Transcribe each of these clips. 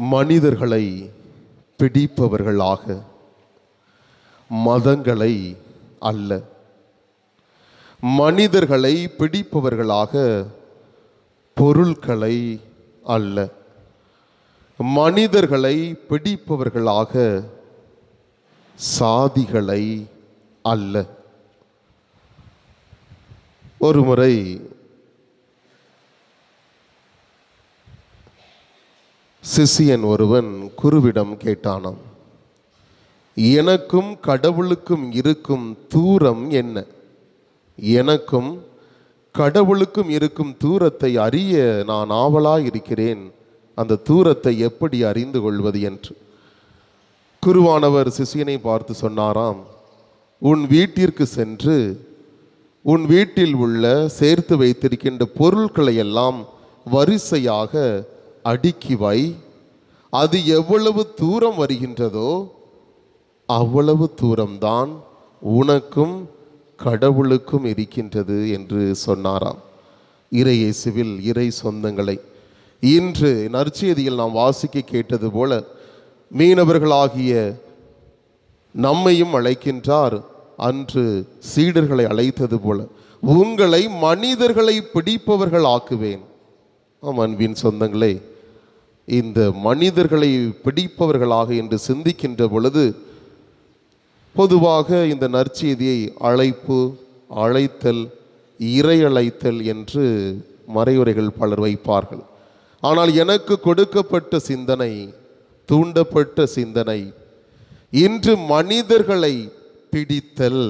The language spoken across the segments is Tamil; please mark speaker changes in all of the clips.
Speaker 1: மனிதர்களை பிடிப்பவர்களாக மதங்களை அல்ல. மனிதர்களை பிடிப்பவர்களாக பொருள்களை அல்ல. மனிதர்களை பிடிப்பவர்களாக சாதிகளை அல்ல. ஒருமுறை சிசியன் ஒருவன் குருவிடம் கேட்டானாம் எனக்கும் கடவுளுக்கும் இருக்கும் தூரம் என்ன? எனக்கும் கடவுளுக்கும் இருக்கும் தூரத்தை அறிய நான் ஆவலாக இருக்கிறேன் அந்த தூரத்தை எப்படி அறிந்து கொள்வது என்று. குருவானவர் சிசியனை பார்த்து சொன்னாராம் உன் வீட்டிற்கு சென்று உன் வீட்டில் உள்ள சேர்த்து வைத்திருக்கின்ற பொருட்களை எல்லாம் வரிசையாக அடுக்கி வை. அது எவ்வளவு தூரம் வருகின்றதோ அவ்வளவு தூரம்தான் உனக்கும் கடவுளுக்கும் இருக்கின்றது என்று சொன்னாராம். இறை இயேசுவில் இறை சொந்தங்களை. இன்று நற்செய்தியில் நாம் வாசிக்க கேட்டது போல மீனவர்களாகிய நம்மையும் அழைக்கின்றார். அன்று சீடர்களை அழைத்தது போல உங்களை மனிதர்களை பிடிப்பவர்கள் ஆக்குவேன் ஆம் அன்பின் சொந்தங்களே இந்த மனிதர்களை பிடிப்பவர்களாக என்று சிந்திக்கின்ற பொழுது பொதுவாக இந்த நற்செய்தியை அழைப்பு அழைத்தல் இறையழைத்தல் என்று மறையுரைகள் பலர் வைப்பார்கள். ஆனால் எனக்கு கொடுக்கப்பட்ட சிந்தனை தூண்டப்பட்ட சிந்தனை இன்று மனிதர்களை பிடித்தல்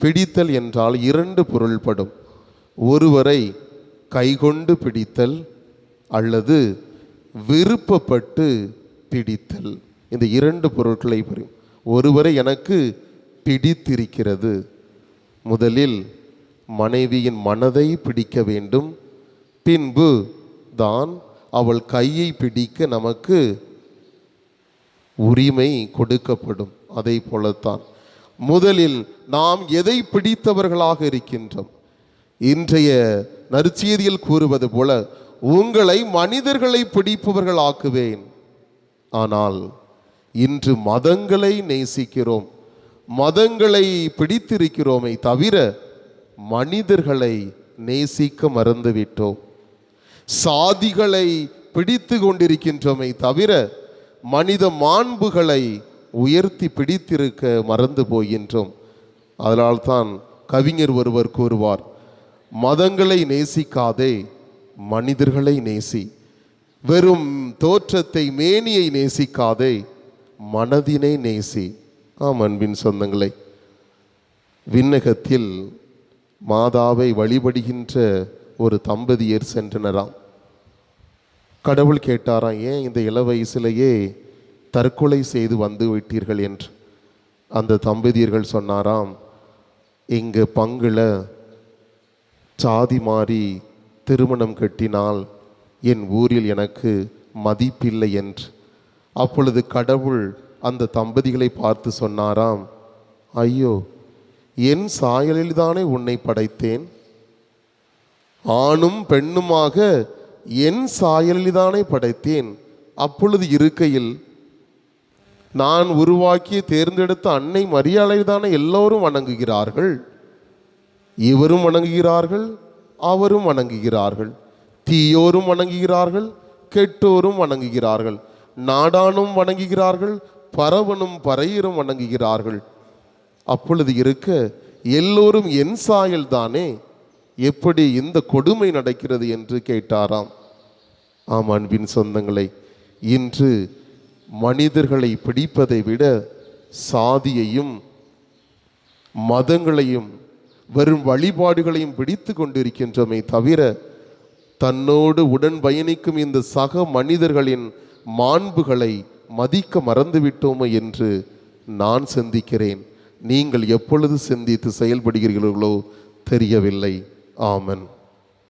Speaker 1: பிடித்தல் என்றால் இரண்டு பொருள்படும். ஒருவரை கைகொண்டு பிடித்தல் அல்லது விருப்பப்பட்டு பிடித்தல். இந்த இரண்டு பொருட்களை புரியும் ஒருவரை எனக்கு பிடித்திருக்கிறது. முதலில் மனைவியின் மனதை பிடிக்க வேண்டும். பின்பு தான் அவள் கையை பிடிக்க நமக்கு உரிமை கொடுக்கப்படும். அதை போலத்தான். முதலில் நாம் எதை பிடித்தவர்களாக இருக்கின்றோம்? இன்றைய நற்செய்தியில் கூறுவது போல உங்களை மனிதர்களை பிடிப்பவர்கள் ஆக்குவேன் ஆனால் இன்று மதங்களை நேசிக்கிறோம். மதங்களை பிடித்திருக்கிறோமே தவிர மனிதர்களை நேசிக்க மறந்துவிட்டோம். சாதிகளை பிடித்து கொண்டிருக்கின்றோமே தவிர மனித மாண்புகளை உயர்த்தி பிடித்திருக்க மறந்து போகின்றோம். அதனால்தான் கவிஞர் ஒருவர் கூறுவார் மதங்களை நேசிக்காதே மனிதர்களை நேசி. வெறும் தோற்றத்தை மேனியை நேசிக்காதே மனதினை நேசி. ஆம் அன்பின் சொந்தங்களை விண்ணகத்தில் மாதாவை வழிபடுகின்ற ஒரு தம்பதியர் சென்றனராம். கடவுள் கேட்டாராம் ஏன் இந்த இள வயசிலேயே தற்கொலை செய்து வந்து விட்டீர்கள்? என்று. அந்த தம்பதியர்கள் சொன்னாராம் இங்கு பங்குல சாதி மாறி திருமணம் கட்டினால் என் ஊரில் எனக்கு மதிப்பில்லை என்று. அப்பொழுது கடவுள் அந்த தம்பதிகளை பார்த்து சொன்னாராம் ஐயோ என் சாயலில்தானே உன்னை படைத்தேன்? ஆணும் பெண்ணுமாக என் சாயலில்தானே படைத்தேன்? அப்பொழுது இருக்கையில் நான் உருவாக்கி தேர்ந்தெடுத்த அன்னை மரியாதை தானே எல்லோரும் வணங்குகிறார்கள்? இவரும் வணங்குகிறார்கள் அவரும் வணங்குகிறார்கள். தீயோரும் வணங்குகிறார்கள் கெட்டோரும் வணங்குகிறார்கள். நாடானும் வணங்குகிறார்கள் பரவனும் பறையரும் வணங்குகிறார்கள். அப்பொழுது இருக்க எல்லோரும் என் சாயல் தானே? எப்படி இந்த கொடுமை நடக்கிறது என்று கேட்டாராம். ஆம் அன்பின் சொந்தங்களை இன்று மனிதர்களை பிடிப்பதை விட சாதியையும் மதங்களையும் வெறும் வழிபாடுகளையும் பிடித்து கொண்டிருக்கின்றமை தவிர தன்னோடு உடன் பயணிக்கும் இந்த சக மனிதர்களின் மாண்புகளை மதிக்க மறந்துவிட்டோமோ என்று நான் சிந்திக்கிறேன். நீங்கள் எப்பொழுது சிந்தித்து செயல்படுகிறீர்களோ தெரியவில்லை. ஆமன்.